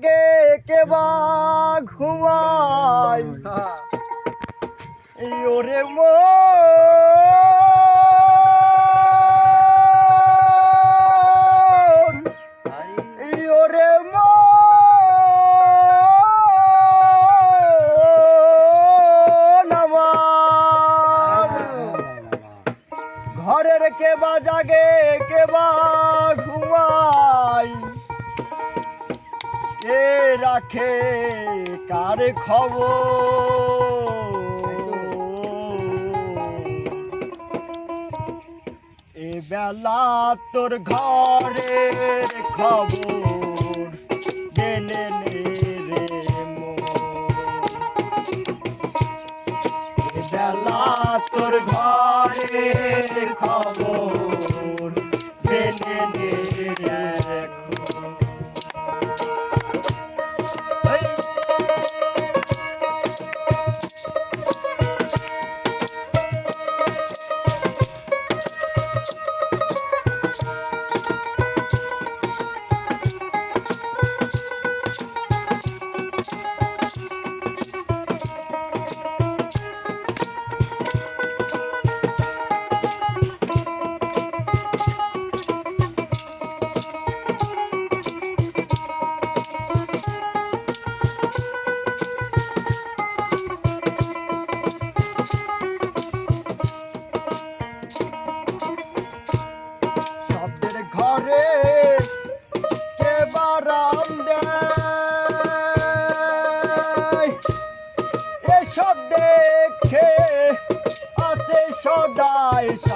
জাগে কে বা ঘুমাই হ্যাঁ। ওরে মোর কে রাখে কার খবর? এ বেলা তোর ঘরের খবর জেনে নে রে বেলা তোর ঘরে খবর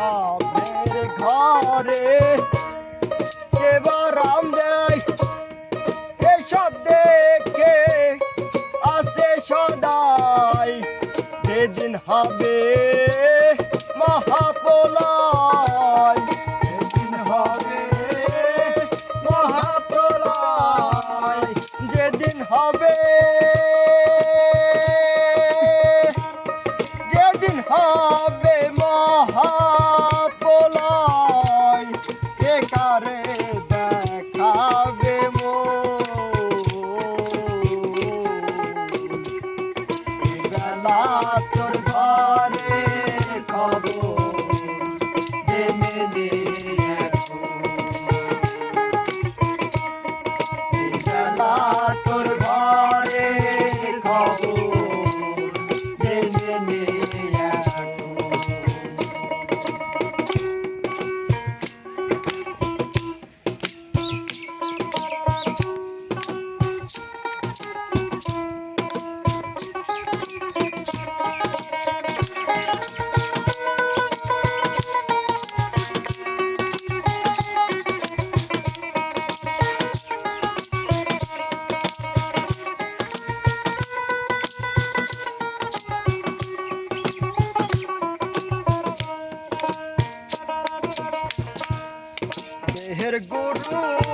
রামের ঘরে এবার রাম দেয় এসব দেখে আসে সদাই যেদিন হবে Oh.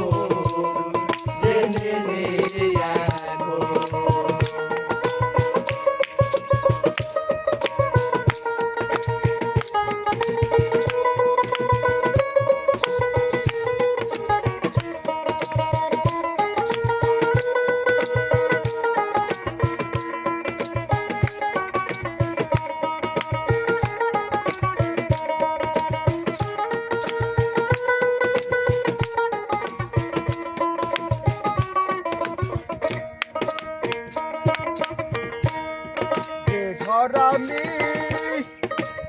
আমি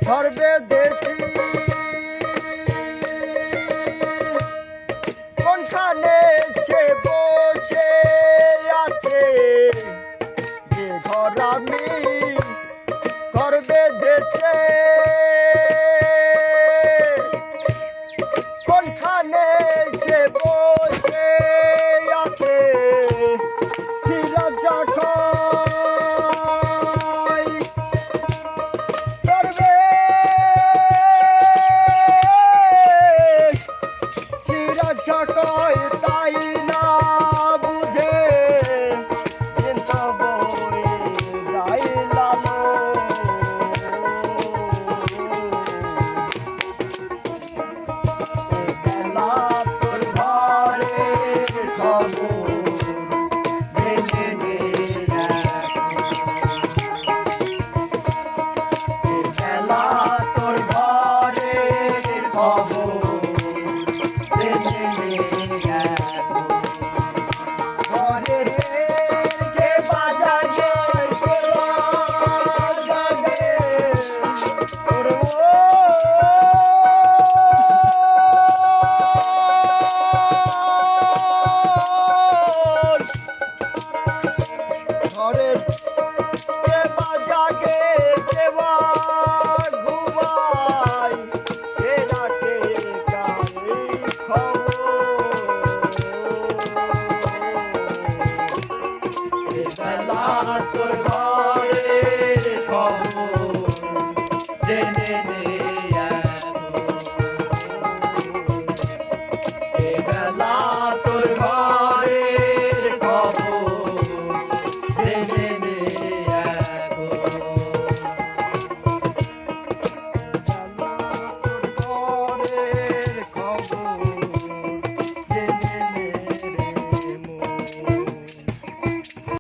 ঘর এখন